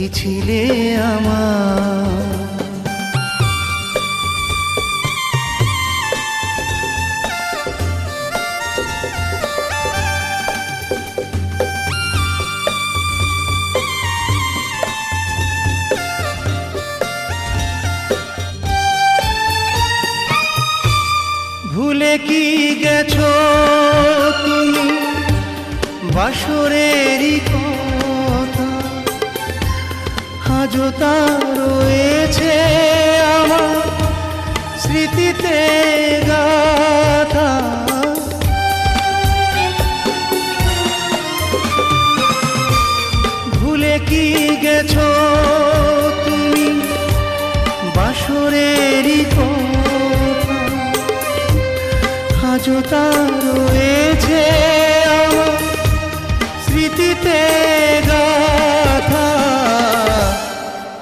কি ছিলে আমার। ভুলে কি গেছো তুমি? বাসরেরই কথা। আজও তা রয়েছে আমার স্মৃতিতে গাথা। ভুলে কি গেছো তুমি? বাসরেরই আজও তা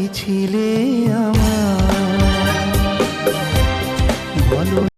কি ছিলে আমার?